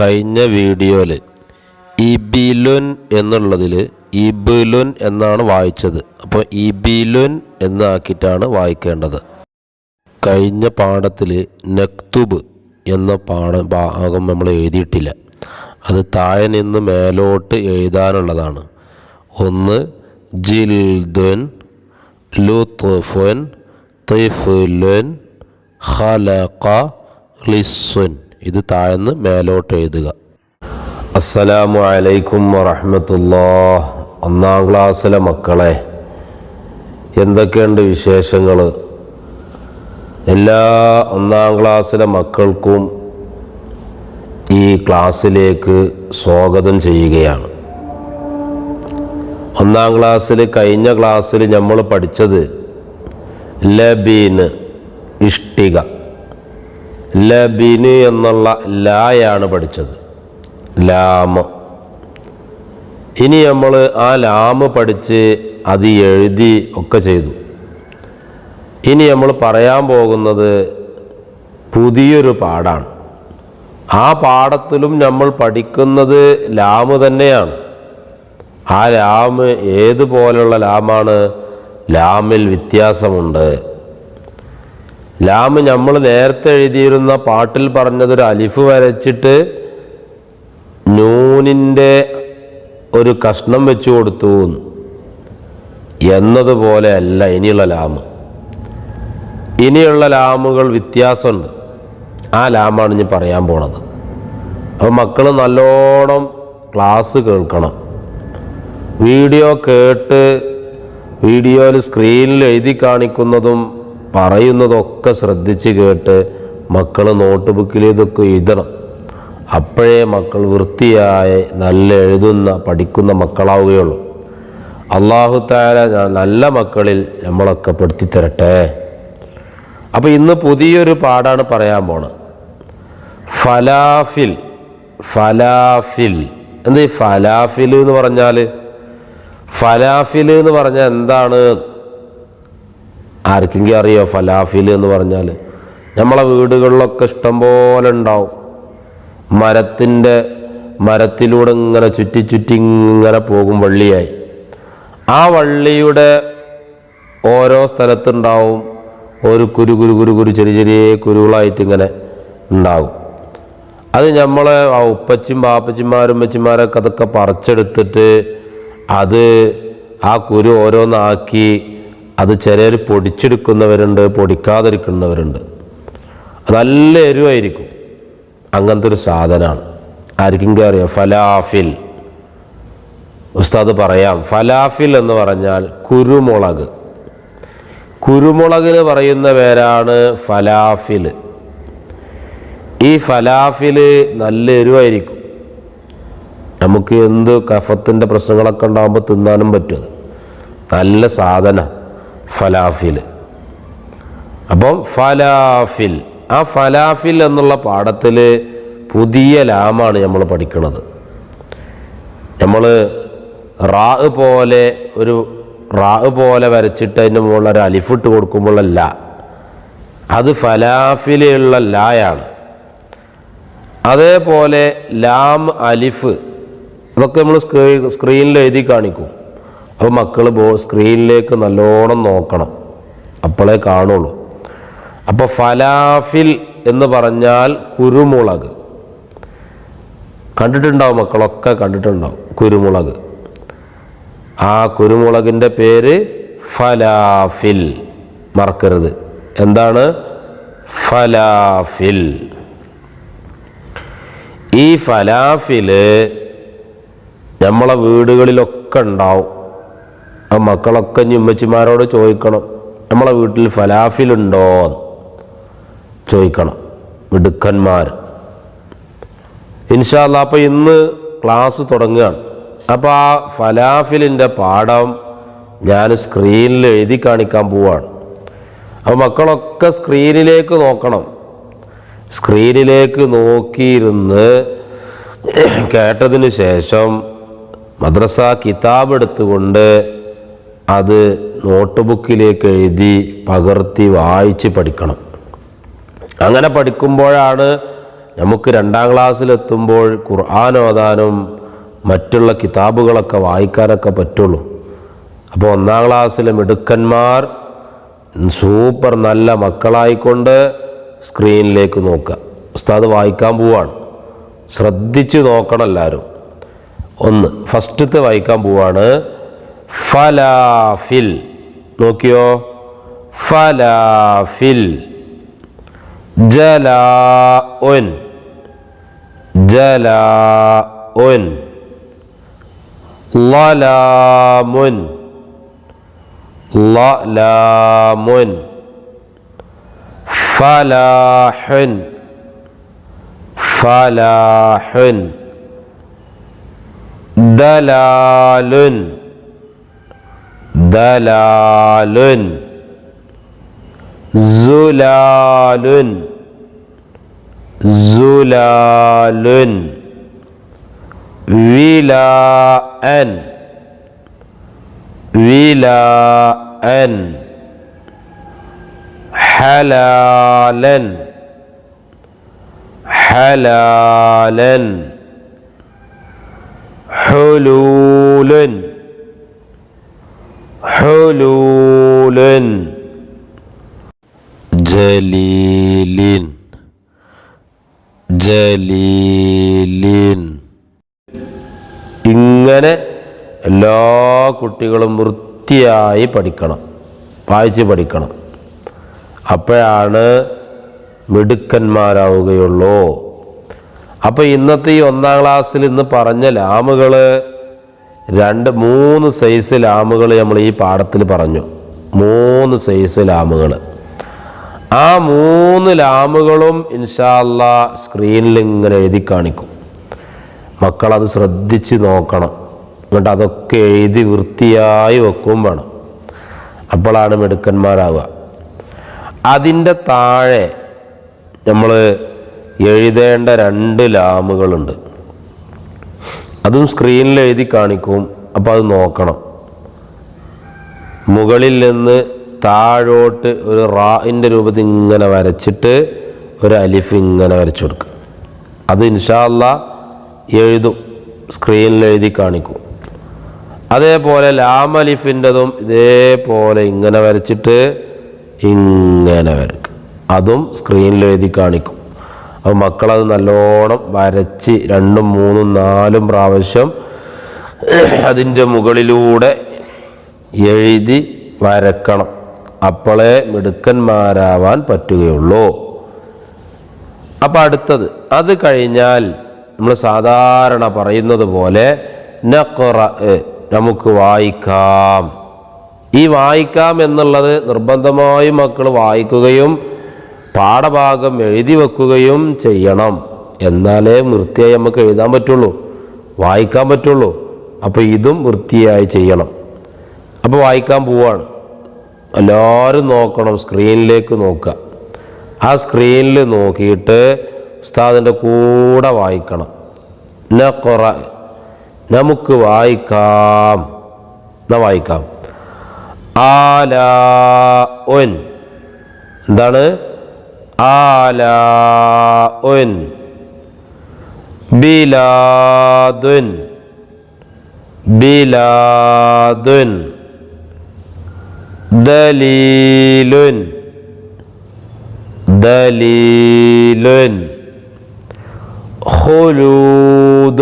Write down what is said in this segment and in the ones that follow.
കഴിഞ്ഞ വീഡിയോയിൽ ഇബിലുൻ എന്നുള്ളതിൽ ഇബിലുൻ എന്നാണ് വായിച്ചത്. അപ്പോൾ ഇബിലുൻ എന്നാക്കിയിട്ടാണ് വായിക്കേണ്ടത്. കഴിഞ്ഞ പാഠത്തിൽ നക്തുബ് എന്ന പാഠ ഭാഗം നമ്മൾ എഴുതിയിട്ടില്ല. അത് താഴെ നിന്ന് മേലോട്ട് എഴുതാനുള്ളതാണ്. ഒന്ന് ജിൽദുൻ ലുത്ഫുൻ തിഫുലുൻ ഖലഖ ലിസ്സുൻ. ഇത് താഴ്ന്ന് മേലോട്ട് എഴുതുക. അസ്സലാമു അലൈക്കും വറഹമത്തുല്ലാ ഒന്നാം ക്ലാസ്സിലെ മക്കളെ എന്തൊക്കെയുണ്ട് വിശേഷങ്ങൾ എല്ലാ ഒന്നാം ക്ലാസ്സിലെ മക്കൾക്കും ഈ ക്ലാസ്സിലേക്ക് സ്വാഗതം ചെയ്യുകയാണ്. ഒന്നാം ക്ലാസ്സിൽ കഴിഞ്ഞ ക്ലാസ്സിൽ നമ്മൾ പഠിച്ചത് ലബീന് ഇഷ്ടിക. ലബിന് എന്നുള്ള ലായാണ് പഠിച്ചത്. ലാമ്. ഇനി നമ്മൾ ആ ലാമ് പഠിച്ച് അത് എഴുതി ഒക്കെ ചെയ്തു. ഇനി നമ്മൾ പറയാൻ പോകുന്നത് പുതിയൊരു പാടാണ് ആ പാടത്തിലും നമ്മൾ പഠിക്കുന്നത് ലാമ് തന്നെയാണ്. ആ ലാമ് ഏതുപോലെയുള്ള ലാമാണ്? ലാമിൽ വ്യത്യാസമുണ്ട്. ലാമ് നമ്മൾ നേരത്തെ എഴുതിയിരുന്ന പാട്ടിൽ പറഞ്ഞതൊരു അലിഫ് വരച്ചിട്ട് നൂനിന്റെ ഒരു കഷ്ണം വെച്ചു കൊടുത്തു എന്നതുപോലെ അല്ല ഇനിയുള്ള ലാമ്. ഇനിയുള്ള ലാമുകൾ വ്യത്യാസമുണ്ട്. ആ ലാമാണ് ഇനി പറയാൻ പോണത്. അപ്പോൾ മക്കൾ നല്ലോണം ക്ലാസ് കേൾക്കണം. വീഡിയോ കേട്ട് വീഡിയോയിൽ സ്ക്രീനിൽ എഴുതി കാണിക്കുന്നതും പറയുന്നതൊക്കെ ശ്രദ്ധിച്ച് കേട്ട് മക്കൾ നോട്ട് ബുക്കിൽ ഇതൊക്കെ എഴുതണം. അപ്പോഴേ മക്കൾ വൃത്തിയായി നല്ല എഴുതുന്ന പഠിക്കുന്ന മക്കളാവുകയുള്ളൂ. അള്ളാഹു താര നല്ല മക്കളിൽ നമ്മളൊക്കെ പെടുത്തി തരട്ടെ. അപ്പോൾ ഇന്ന് പുതിയൊരു പാടാണ് പറയാൻ പോണത്. ഫലാഫിൽ ഫലാഫിൽ. എന്ത് ഫലാഫിൽ എന്ന് പറഞ്ഞാൽ ഫലാഫിൽ എന്ന് പറഞ്ഞാൽ എന്താണ്? ആർക്കെങ്കിലും അറിയോ? ഫലാഫിൽ എന്ന് പറഞ്ഞാൽ നമ്മളെ വീടുകളിലൊക്കെ ഇഷ്ടം പോലെ ഉണ്ടാവും. മരത്തിന്റെ മരത്തിലൂടെ ഇങ്ങനെ ചുറ്റി ചുറ്റി ഇങ്ങനെ പോകും വള്ളിയായി. ആ വള്ളിയുടെ ഓരോ സ്ഥലത്തുണ്ടാവും. ഒരു കുരു കുരു കുരു കുരു ചെറിയ ചെറിയ കുരുകളായിട്ട് ഇങ്ങനെ ഉണ്ടാവും. അത് നമ്മളെ ആ ഉപ്പച്ചും പാപ്പച്ചിമാരും ഉമ്മച്ചിമാരൊക്കെ അതൊക്കെ പറിച്ചെടുത്തിട്ട് അത് ആ കുരു ഓരോന്നാക്കി അത് ചിലർ പൊടിച്ചെടുക്കുന്നവരുണ്ട് പൊടിക്കാതിരിക്കുന്നവരുണ്ട്. നല്ല എരിവായിരിക്കും. അങ്ങനത്തെ ഒരു സാധനമാണ് ആർക്കും അറിയാം. ഫലാഫിൽ. ഉസ്താദ് പറയാം ഫലാഫിൽ എന്ന് പറഞ്ഞാൽ കുരുമുളക്. കുരുമുളകിന് പറയുന്ന പേരാണ് ഫലാഫിൽ. ഈ ഫലാഫിൽ നല്ല എരിവായിരിക്കും. നമുക്ക് എന്ത് കഫത്തിന്റെ പ്രശ്നങ്ങളൊക്കെ ഉണ്ടാകുമ്പോൾ തിന്നാനും പറ്റും നല്ല സാധന. ഫലാഫിൽ. അപ്പം ഫലാഫിൽ. ആ ഫലാഫിൽ എന്നുള്ള പാഠത്തിൽ പുതിയ ലാമാണ് നമ്മൾ പഠിക്കുന്നത് നമ്മൾ റാ പോലെ ഒരു റാ പോലെ വരച്ചിട്ട് അതിന്റെ മുകളിൽ ഒരു അലിഫിട്ട് കൊടുക്കുമ്പോഴല്ല അത് ഫലാഫിലുള്ള ലായാണ്. അതേപോലെ ലാം അലിഫ് ഇതൊക്കെ നമ്മൾ സ്ക്രീ സ്ക്രീനിൽ എഴുതി കാണിക്കും. അപ്പോൾ മക്കൾ ബോ സ്ക്രീനിലേക്ക് നല്ലോണം നോക്കണം. അപ്പോളേ കാണുള്ളൂ. അപ്പോൾ ഫലാഫിൽ എന്ന് പറഞ്ഞാൽ കുരുമുളക്. കണ്ടിട്ടുണ്ടാവും മക്കളൊക്കെ കണ്ടിട്ടുണ്ടാവും കുരുമുളക്. ആ കുരുമുളകിന്റെ പേര് ഫലാഫിൽ. മറക്കരുത്. എന്താണ്? ഫലാഫിൽ. ഈ ഫലാഫിൽ നമ്മളെ വീടുകളിലൊക്കെ ഉണ്ടാവും. ആ മക്കളൊക്കെ ഞുമ്മച്ചിമാരോട് ചോദിക്കണം. നമ്മളെ വീട്ടിൽ ഫലാഫിലുണ്ടോ ചോദിക്കണം മിടുക്കന്മാർ ഇൻഷാല്ല അപ്പോൾ ഇന്ന് ക്ലാസ് തുടങ്ങുകയാണ്. അപ്പോൾ ആ ഫലാഫിലിന്റെ പാഠം ഞാൻ സ്ക്രീനിൽ എഴുതി കാണിക്കാൻ പോവാണ്. അപ്പോൾ മക്കളൊക്കെ സ്ക്രീനിലേക്ക് നോക്കണം. സ്ക്രീനിലേക്ക് നോക്കിയിരുന്ന് കേട്ടതിന് ശേഷം മദ്രസ കിതാബ് എടുത്തുകൊണ്ട് അത് നോട്ട് ബുക്കിലേക്ക് എഴുതി പകർത്തി വായിച്ച് പഠിക്കണം. അങ്ങനെ പഠിക്കുമ്പോഴാണ് നമുക്ക് രണ്ടാം ക്ലാസ്സിലെത്തുമ്പോൾ ഖുർആൻ ഓതാനും മറ്റുള്ള കിതാബുകളൊക്കെ വായിക്കാനൊക്കെ പറ്റുള്ളൂ. അപ്പോൾ ഒന്നാം ക്ലാസ്സിലെ മിടുക്കന്മാർ സൂപ്പർ നല്ല മക്കളായിക്കൊണ്ട് സ്ക്രീനിലേക്ക് നോക്കുക. ഉസ്താദ് വായിക്കാൻ പോവാണ്. ശ്രദ്ധിച്ച് നോക്കണം എല്ലാവരും. ഒന്ന് ഫസ്റ്റത്തെ വായിക്കാൻ പോവാണ്. ഫലാഫിൽ നോക്കിയോ ഫലാഫിൽ ജലാഉൻ ജലാഉൻ ലലാമുൻ ലലാമുൻ ഫലാഹുൻ ഫലാഹുൻ ദലാലുൻ دلال زلال زلال ولاء ولاء حلالا حلالا حلول ഹുലൂലുൻ ജലീലിൻ ജലീലിൻ ഇങ്ങനെ എല്ലാ കുട്ടികളും വൃത്തിയായി പഠിക്കണം വായിച്ച് പഠിക്കണം. അപ്പോഴാണ് മിടുക്കന്മാരാവുകയുള്ളൂ. അപ്പോൾ ഇന്നത്തെ ഈ ഒന്നാം ക്ലാസ്സിൽ ഇന്ന് പറഞ്ഞ ലാമുകൾ രണ്ട് മൂന്ന് സൈസ് ലാമുകൾ നമ്മൾ ഈ പാഠത്തിൽ പറഞ്ഞു. മൂന്ന് സൈസ് ലാമുകൾ. ആ മൂന്ന് ലാമുകളും ഇൻഷാല്ല സ്ക്രീനിൽ ഇങ്ങനെ എഴുതി കാണിക്കും. മക്കളത് ശ്രദ്ധിച്ച് നോക്കണം. എന്നിട്ട് അതൊക്കെ എഴുതി വൃത്തിയായി വെക്കും വേണം. അപ്പോഴാണ് മിടുക്കന്മാരാവുക. അതിന്റെ താഴെ നമ്മൾ എഴുതേണ്ട രണ്ട് ലാമുകളുണ്ട്. അതും സ്ക്രീനിൽ എഴുതി കാണിക്കും. അപ്പോൾ അത് നോക്കണം. മുകളിൽ നിന്ന് താഴോട്ട് ഒരു റാഇന്റെ രൂപത്തിൽ ഇങ്ങനെ വരച്ചിട്ട് ഒരു അലിഫ് ഇങ്ങനെ വരച്ചു കൊടുക്കുക അത് ഇൻഷാല്ല എഴുതും. സ്ക്രീനിൽ എഴുതി കാണിക്കും. അതേപോലെ ലാം അലിഫിന്റെതും ഇതേപോലെ ഇങ്ങനെ വരച്ചിട്ട് ഇങ്ങനെ വരക്കും. അതും സ്ക്രീനിൽ എഴുതി കാണിക്കും. അപ്പോൾ മക്കളത് നല്ലോണം വരച്ച് രണ്ടും മൂന്നും നാലും പ്രാവശ്യം അതിന്റെ മുകളിലൂടെ എഴുതി വരക്കണം. അപ്പോളേ മിടുക്കന്മാരാവാൻ പറ്റുകയുള്ളൂ. അപ്പം അടുത്തത് അത് കഴിഞ്ഞാൽ നമ്മൾ സാധാരണ പറയുന്നത് പോലെ നഖറ നമുക്ക് വായിക്കാം. ഈ വായിക്കാം എന്നുള്ളത് നിർബന്ധമായും മക്കൾ വായിക്കുകയും പാഠഭാഗം എഴുതി വെക്കുകയും ചെയ്യണം. എന്നാലേ വൃത്തിയായി നമുക്ക് എഴുതാൻ പറ്റുള്ളൂ. വായിക്കാൻ പറ്റുള്ളൂ. അപ്പോൾ ഇതും വൃത്തിയായി ചെയ്യണം. അപ്പോൾ വായിക്കാൻ പോവാണ്. എല്ലാവരും നോക്കണം സ്ക്രീനിലേക്ക് നോക്കുക. ആ സ്ക്രീനിൽ നോക്കിയിട്ട് ഉസ്താദിന്റെ കൂടെ വായിക്കണം. നഖറ നമുക്ക് വായിക്കാം. എന്നാ വായിക്കാം. ആല ഒൻ എന്താണ്? آلاء بلاد بلاد دليل دليل خلود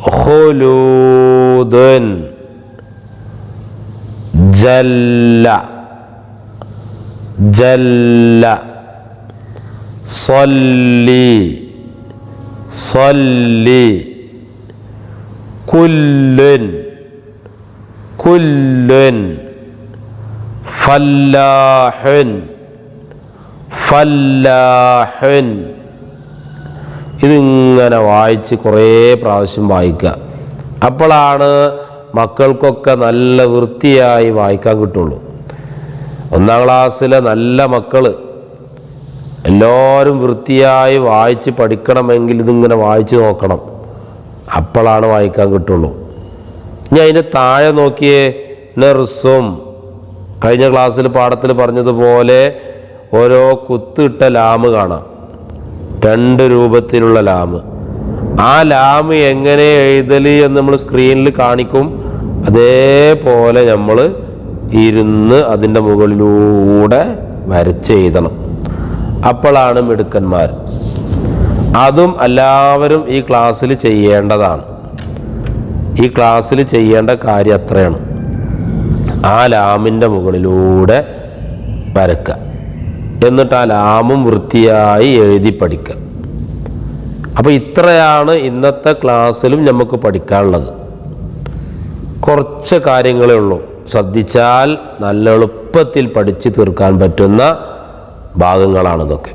خلود جل ജല്ല ജല്ല صلي صلي كل كل فلاح فلاح ഇതിങ്ങനെ വായിച്ച് കുറേ പ്രാവശ്യം വായിക്കുക അപ്പോഴാണ് മക്കൾക്കൊക്കെ നല്ല വൃത്തിയായി വായിക്കാൻ കിട്ടുള്ളൂ ഒന്നാം ക്ലാസ്സിലെ നല്ല മക്കൾ എല്ലാവരും വൃത്തിയായി വായിച്ച് പഠിക്കണമെങ്കിൽ ഇതിങ്ങനെ വായിച്ച് നോക്കണം. അപ്പോഴാണ് വായിക്കാൻ കിട്ടുള്ളൂ. ഇനി അതിന്റെ താഴെ നോക്കിയേ നെർസും. കഴിഞ്ഞ ക്ലാസ്സിൽ പാഠത്തിൽ പറഞ്ഞതുപോലെ ഓരോ കുത്തിട്ട ലാമ് കാണാം. രണ്ട് രൂപത്തിലുള്ള ലാമ്. ആ ലാമ് എങ്ങനെ എഴുതലി എന്ന് നമ്മൾ സ്ക്രീനിൽ കാണിക്കും. അതേപോലെ നമ്മൾ ഇരുന്ന് അതിന്റെ മുകളിലൂടെ വരച്ചെഴുതണം അപ്പോഴാണ് മിടുക്കന്മാർ. അതും എല്ലാവരും ഈ ക്ലാസ്സിൽ ചെയ്യേണ്ടതാണ്. ഈ ക്ലാസ്സിൽ ചെയ്യേണ്ട കാര്യം അത്രയാണ്. ആ ലാമിന്റെ മുകളിലൂടെ വരക്കുക എന്നിട്ട് ആ ലാമും വൃത്തിയായി എഴുതി പഠിക്കുക അപ്പോൾ ഇത്രയാണ് ഇന്നത്തെ ക്ലാസ്സിലും നമുക്ക് പഠിക്കാനുള്ളത്. കുറച്ച് കാര്യങ്ങളേ ഉള്ളൂ. ശ്രദ്ധിച്ചാൽ നല്ല എളുപ്പത്തിൽ പഠിച്ചു തീർക്കാൻ പറ്റുന്ന ഭാഗങ്ങളാണിതൊക്കെ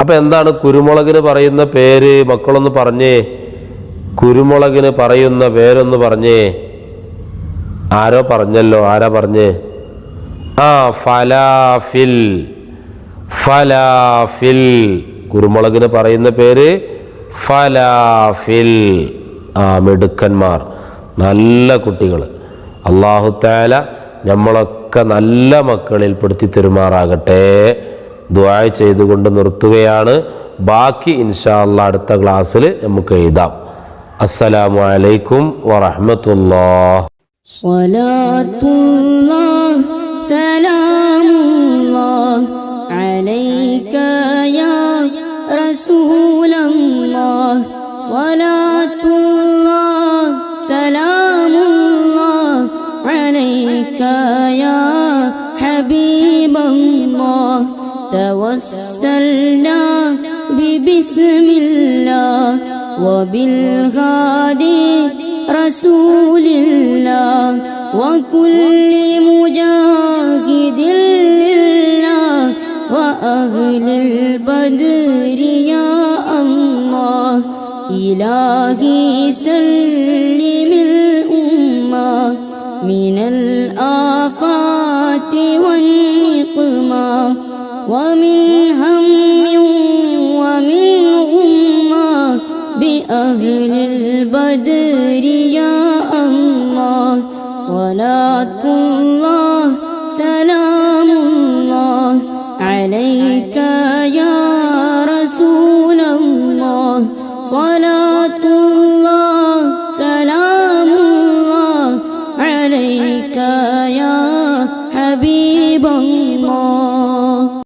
അപ്പം എന്താണ് കുരുമുളകിന് പറയുന്ന പേര്? മക്കളൊന്ന് പറഞ്ഞേ. കുരുമുളകിന് പറയുന്ന പേരൊന്ന് പറഞ്ഞേ. ആരോ പറഞ്ഞല്ലോ ആരാ പറഞ്ഞേ? ആ ഫലാഫിൽ ഫലാഫിൽ. കുരുമുളകിന് പറയുന്ന പേര് ഫലാഫിൽ. ആ മിടുക്കന്മാർ. നല്ല കുട്ടികൾ അള്ളാഹു താല നമ്മളൊക്കെ നല്ല മക്കളിൽ പെടുത്തി തെരുമാറാകട്ടെ ദ്വായ ചെയ്തുകൊണ്ട് നിർത്തുകയാണ് ബാക്കി ഇൻഷാ അള്ളാ അടുത്ത ക്ലാസ്സിൽ നമുക്ക് എഴുതാം അസ്സലാമു അലൈക്കും വറഹമത്തുല്ലാ صلاة الله سلام الله عليك يا رسول الله صلاة وبالغادي رسول الله وكل مجاهد لله وأهل البدر يا الله. إلهي سلم الأمة من الآفات والنقمة ومن بأهل البدر يا الله. صلاة